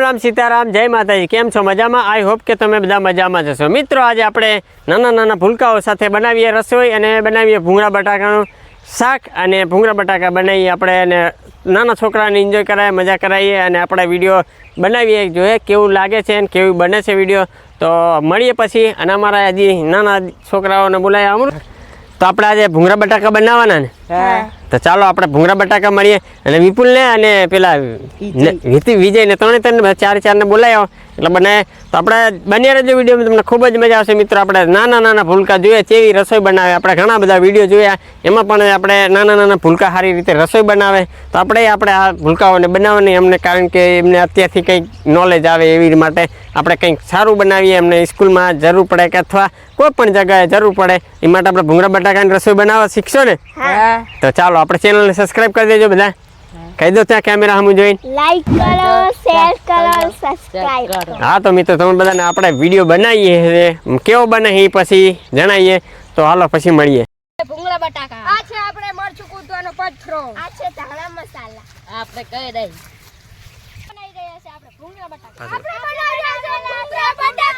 રામ સીતારામ, જય માતાજી. કેમ છો? મજામાં? આઈ હોપ કે તમે બધા મજામાં જશો મિત્રો, આજે આપણે નાના નાના ભૂલકાઓ સાથે બનાવીએ રસોઈ અને બનાવીએ ભૂંગળા બટાકાનું શાક અને ભૂંગળા બટાકા બનાવીએ આપણે અને નાના છોકરાને એન્જોય કરાવીએ, મજા કરાવીએ અને આપણે વીડિયો બનાવીએ. જોઈએ કેવું લાગે છે અને કેવું બને છે વીડિયો. તો મળીએ પછી. અને અમારા હજી નાના છોકરાઓને બોલાવ્યા અમૃત. તો આપણે આજે ભૂંગળા બટાકા બનાવવાના ને. તો ચાલો આપણે ભૂંગળા બટાકા મળીએ અને વિપુલને અને પેલા ને- વિજયને ત્રણે ત્રણ ચાર ચારને બોલાયો. એટલે બને તો આપણે બન્યા રહેજો વિડીયોમાં તમને ખૂબ જ મજા આવશે મિત્રો. આપણે નાના નાના ભૂલકા જોઈએ કેવી રસોઈ બનાવે. આપણે ઘણા બધા વીડિયો જોયા. એમાં પણ આપણે નાના નાના ભૂલકા સારી રીતે રસોઈ બનાવે. તો આપણે આપણે આ ભૂલકાઓને બનાવવાની એમને કારણ કે એમને અત્યારથી કંઈક નોલેજ આવે એવી માટે આપણે કંઈક સારું બનાવીએ. એમને સ્કૂલમાં જરૂર પડે કે અથવા કોઈ પણ જગ્યાએ જરૂર પડે. એ માટે આપણે ભૂંગળા બટાકાની રસોઈ બનાવવા શીખશો ને? તો ચાલો આપણે ચેનલને સબસ્ક્રાઇબ કરી દેજો બધા. કહી દો ત્યાં કેમેરા હમું જોઈને. લાઈક કરો શેર કરો સબસ્ક્રાઇબ કરો. હા તો મિત્રો તમે બધાને આપણે વીડિયો બનાવીએ છે કેવો બને એ પછી જણાવીએ. તો હાલો પછી મળીએ. ભૂંગળા બટાકા. આ છે આપણે મરચું કૂદવાનો પથરો આ છે ધાણા મસાલા. આપણે કહી દઈ બનાવી રહ્યા છે આપણે ભૂંગળા બટાકા. આપણે બનાવી રહ્યા છે ભૂંગળા બટાકા.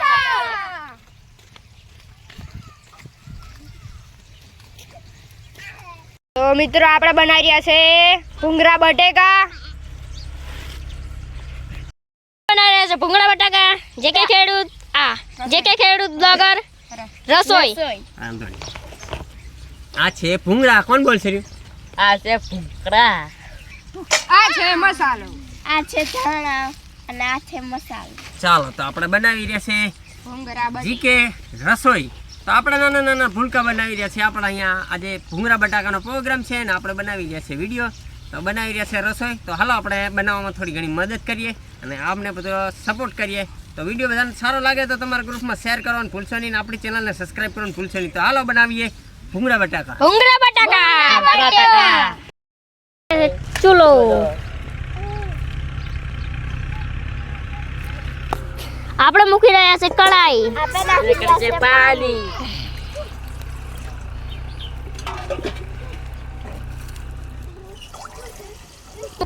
તો મિત્રો આપણે બનાવી રહ્યા છે ભૂંગળા બટેકા. બનાવી રહ્યા છે ભૂંગળા બટાકા જે કે ખેડૂત આ જે કે ખેડૂત બ્લોગર રસોઈ. આ છે ભૂંગળા. કોણ બોલશે રહ્યું? આ છે ભૂંગળા. આ છે ધાણા અને આ છે મસાલો. ચાલો તો આપણે બનાવી રહ્યા છે ભૂંગળા જીકે રસોઈ. તો આપણે નાના નાના ભૂલકા બનાવી રહ્યા છીએ. આપણે અહીંયા આજે ભૂંગરા બટાકાનો પ્રોગ્રામ છે ને આપણે બનાવી રહ્યા છે વીડિયો તો બનાવી રહ્યા છે રસોઈ. તો હાલો આપણે બનાવવામાં થોડી ઘણી મદદ કરીએ અને આપણે બધો સપોર્ટ કરીએ. તો વીડિયો બધાને સારો લાગે તો તમારા ગ્રુપમાં શેર કરવાનું ભૂલશો નહીં આપણી ચેનલને સબસ્ક્રાઈબ કરવાનું ભૂલશો નહીં. તો હાલો બનાવીએ ભૂંગરા બટાકા. ભૂંગરા બટાકા. ચૂલો. આપણે મૂકી રહ્યા છે કડાઈ આપણે છે પાણી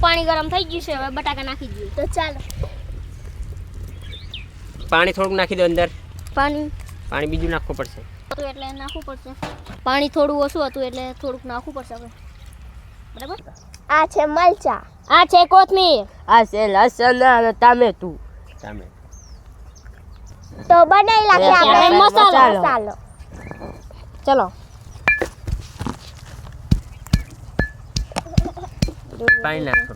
પાણી ગરમ થઈ ગયું છે હવે બટાકા નાખી દઈએ. તો ચાલો. પાણી થોડુંક નાખી દો અંદર. પાણી. પાણી બીજું નાખવું પડશે. એટલે નાખવું પડશે. પાણી થોડું ઓછું હતું એટલે થોડુંક નાખવું પડશે હવે. બરાબર? આ છે મરચા. આ છે કોથમીર. આ છે લસણ અને ટામેટું. સામે તો બનાવી નાખીએ આપણે. મસાલો. મસાલો. ચલો. પાણી નાખો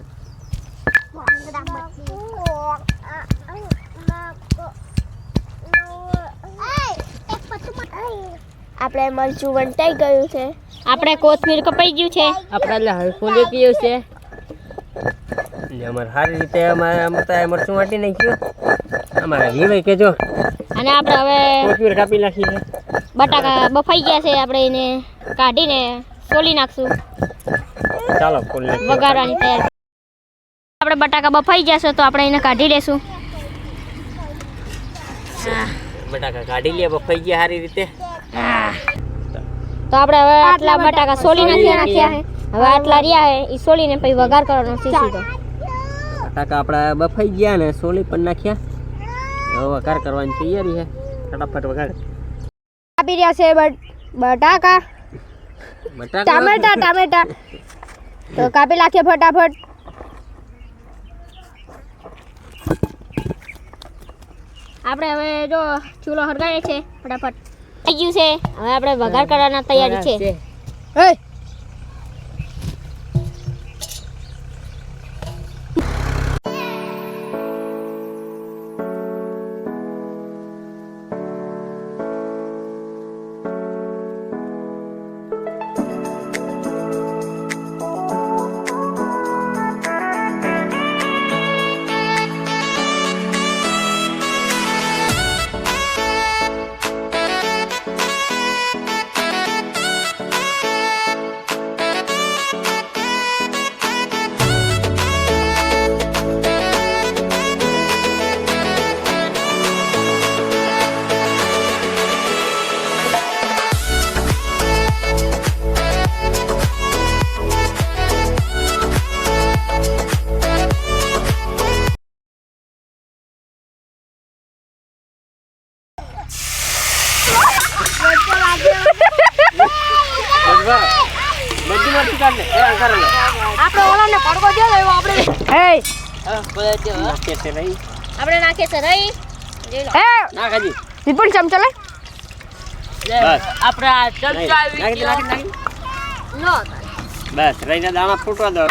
આપણે મરચું વંટાઈ ગયું છે. આપણે કોથમીર કપાઈ ગયું છે. આપણે હલફુલી પીયું છે. અમારે સારી રીતે અમારે મરચું વાટી નાખ્યું. અમારે વિવાય કેજો અને આપણે હવે કોથમીર કાપી નાખી છે બટાકા બફાઈ ગયા છે આપણે એને કાઢીને સોલી નાખશું. ચાલો. વઘારવાની તૈયારી. આપણે બટાકા બફાઈ જશે તો આપણે એને કાઢી લેશું. બટાકા કાઢી લે બફાઈ ગયા સારી રીતે. તો આપણે હવે આટલા બટાકા સોલી નાખ્યા. નાખ્યા. છે હવે આટલા રહ્યા છે એ સોલીને પછી વઘાર કરવાનો છે સીધો. બટાકા આપણા બફાઈ ગયા ને સોલી પણ નાખ્યા. વઘાર કરવાની તૈયારી છે. ફટાફટ વઘાર. આપી રહ્યા છે બટાકા. ટામેટા ટામેટા. તો કાપી નાખીએ ફટાફટ. આપણે હવે જો ચૂલો હરગાય છે ફટાફટ. થઈ ગયું છે. હવે આપણે વઘાર કરવાના તૈયારી છે. એ છે રહી આપણે નાખે છે રહી એ વિપુલ ચમચો લે બસ. આપણે ચમચા આવી નાખી નાખી લો. બસ રહીને દાણા ફૂટવા દો.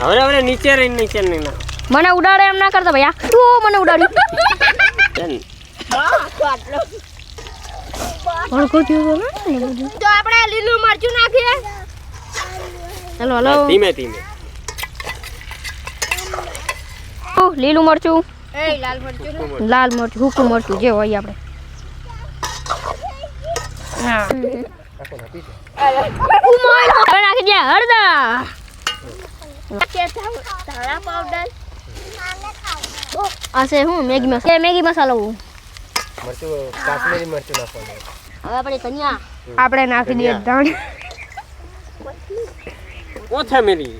હવે હવે નીચે રહીને નીચે નહીં ના. મને ઉડાડે એમ ના કરતા ભૈયા. તું મને ઉડાડ્યું. ભડકો થયો તો આપણે લીલું મરચું નાખીએ. ચાલો હલો. ધીમે ધીમે. લીલું મરચું. લાલ મરચું લાલ મરચું હૂકું મરચું જે હોય આપણે. હવે નાખી દે હળદર. હું મેગી મસાલો એ મેગી મસાલો. હવે આપણે ધનિયા. આપણે નાખી દઈએ ધણ. ઓછા મેલી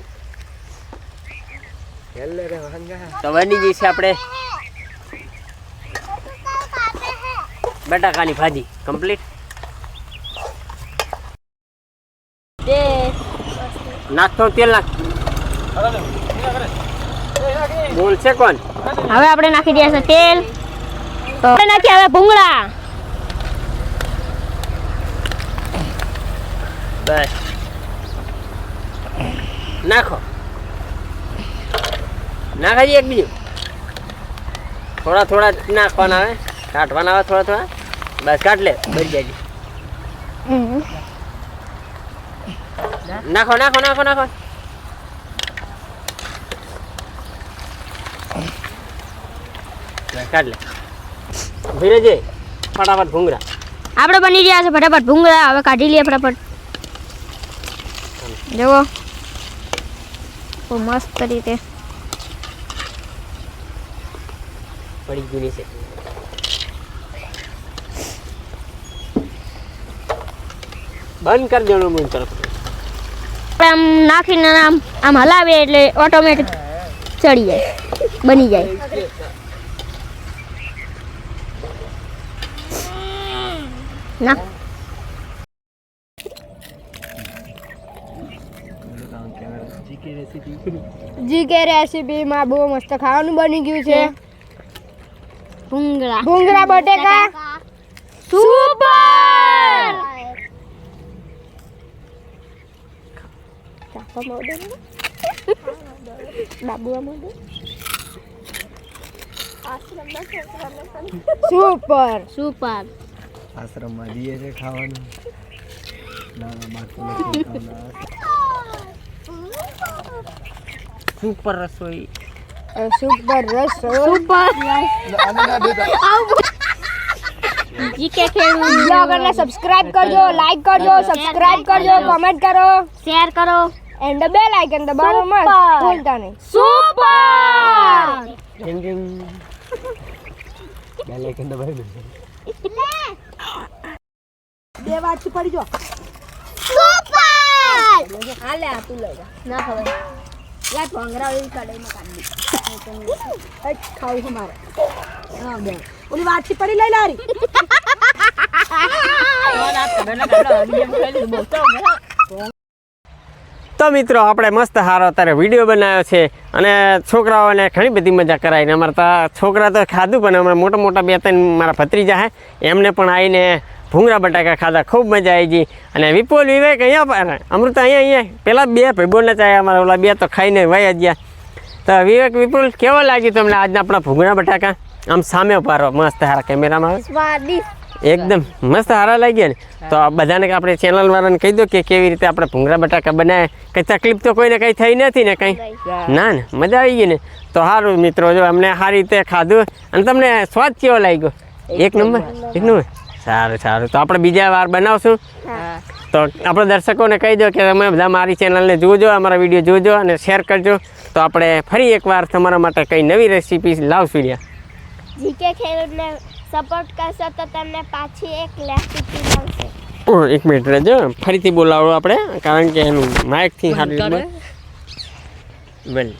તો બની ગઈ છે આપણે. બટાકાની ભાજી કમ્પ્લીટ બે નાખતો તેલ નાખ. બોલશે કોણ? હવે આપણે નાખી દઈએ છે તેલ. નાખીએ હવે ભૂંગળા. બસ. નાખો. નાખાજી એક બીજું? થોડા થોડા નાખવાના આવે? કાઢવાના આવે થોડા થોડા? બસ કાઢ લે બળી જાય નાખો નાખો નાખો નાખો. કાઢ લે. ધીરેજે ફટાફટ ભૂંગળા. આપણે બની ગયા છે ફટાફટ ભૂંગળા. હવે કાઢી લઈએ ફટાફટ. જુઓ. મસ્ત રીતે. પડી ગયું છે બંધ કરી દેવાનું મૂળ તરફ આમ નાખીને આમ આમ હલાવે એટલે ઓટોમેટિક ચડી જાય. બની જાય. ના. જીકે રેસીપીમાં બહુ મસ્ત ખાવાનું બની ગયું છે. ભૂંગળા. ભૂંગળા બટેકા. સુપર! સુપર! સુપર. આશ્રમમાં જઈએ છે ખાવાનું. નાના બાળકોને ખવડાવવા. સુપર રસોઈ. સુપર રસ સુપર જીકે ખેડૂત બ્લોગરને સબસ્ક્રાઇબ કરજો લાઈક કરજો સબસ્ક્રાઇબ કરજો કમેન્ટ કરો શેર કરો એન્ડ બેલ આઇકન દબાવવાનું મત Super. ભૂલતા નહીં સુપર ડિંગ ડિંગ બે લાઈકન દબાવી દે. હાલે આ તું લઈ જા ના ખબર લા ભોંગરા એવી કડાઈમાં કાઢી દે ખાવું છે મારે ઓલી વાટકી પડી લઈ લારી તો મિત્રો, આપણે મસ્ત સારો અત્યારે વીડિયો બનાવ્યો છે અને છોકરાઓને ઘણી બધી મજા કરાવીને અમારે તો છોકરા તો ખાધું, પણ અમારા મોટા મોટા બે ત્રણ મારા ભત્રીજા હે, એમને પણ આવીને ભૂંગળા બટાકા ખાધા, ખૂબ મજા આવી ગઈ. અને વિપુલ, વિવેક, અહીંયા અમૃત, અહીંયા અહીંયા. પેલા બે ભાઈબોને ચાહ્યા અમારા ઓલા બે તો ખાઈને વયા ગયા. તો વિવેક વિપુલ કેવો લાગ્યું તમને આજના આપણા ભૂંગળા બટાકા? આમ સામે પારો મસ્ત સારા કેમેરામાં આવે. એકદમ મસ્ત સારા લાગ્યા ને. તો આ બધાને આપણે ચેનલ વાળાને કહી દો કે કેવી રીતે આપણે ભૂંગળા બટાકા બનાવે કંઈ તકલીફ તો કોઈને કંઈ થઈ નથી ને કંઈ? ના ને મજા આવી ગઈ ને. તો સારું મિત્રો જો અમને સારી રીતે ખાધું. અને તમને સ્વાદ કેવો લાગ્યો? એક નંબર એક નંબર. સારું સારું. તો આપણે બીજા વાર બનાવશું. તો આપણે દર્શકોને કહી દો કે તમે બધા મારી ચેનલને જોજો અમારા વીડિયો જોજો અને શેર કરજો. તો આપણે ફરી એકવાર તમારા માટે કંઈ નવી રેસીપી લાવશું રહ્યા. જીકે ખેડૂતને સપોર્ટ કરશો તો તમને પાછી એક રેસીપી મળશે. ઓ એક મિનિટ રહેજો. ફરીથી બોલાવો આપણે કારણ કે એનું માઇકથી સારું બોલ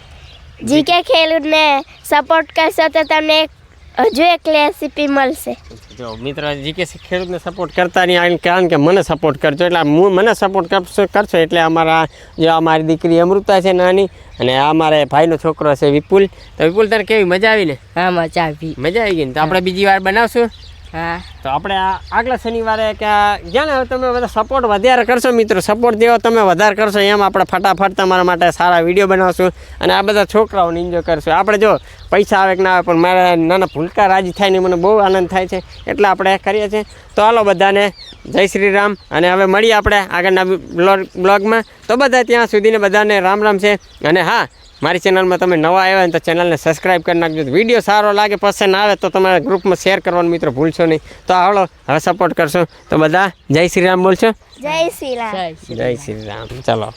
જીકે ખેડૂતને સપોર્ટ કરશો તો તમને એક હજુ એક રેસીપી મળશે. જો મિત્ર જીકે ખેડૂતને સપોર્ટ કરતા નહીં આવીને કારણ કે મને સપોર્ટ કરજો. એટલે હું મને સપોર્ટ કરશો કરશો એટલે અમારા જો અમારી દીકરી અમૃતા છે નાની અને આ મારે ભાઈનો છોકરો છે વિપુલ. તો વિપુલ તારે કેવી? મજા આવી ને? હા મજા આવી. મજા આવી ગઈ ને? તો આપણે બીજી વાર બનાવશું? હા? તો આપણે આગલા શનિવારે કે જ્યાં તમે બધા સપોર્ટ વધારે કરશો મિત્રો? સપોર્ટ જેવો તમે વધારે કરશો, એમ આપણે ફટાફટ તમારા માટે સારા વીડિયો બનાવશું અને આ બધા છોકરાઓને એન્જોય કરશું. આપણે જો પૈસા આવે કે ના આવે, પણ મારા નાના ભૂલકા રાજી થાય ને મને બહુ આનંદ થાય છે. એટલે આપણે કરીએ છીએ. તો હાલો બધાને, જય શ્રી રામ. અને હવે મળીએ આપણે આગળના બ્લોગ બ્લોગમાં. તો બધા ત્યાં સુધીને બધાને રામ રામ છે. અને હા મારી ચેનલમાં તમે નવા આવ્યા ને તો ચેનલને સબસ્ક્રાઈબ કરી નાખજો. વીડિયો સારો લાગે પસંદ આવે તો તમારા ગ્રુપમાં શેર કરવાનું મિત્રો ભૂલશો નહીં. તો હાલો હવે સપોર્ટ કરશો. તો બધા જય શ્રી રામ બોલશો. જય શ્રી રામ. જય શ્રી રામ. ચલો.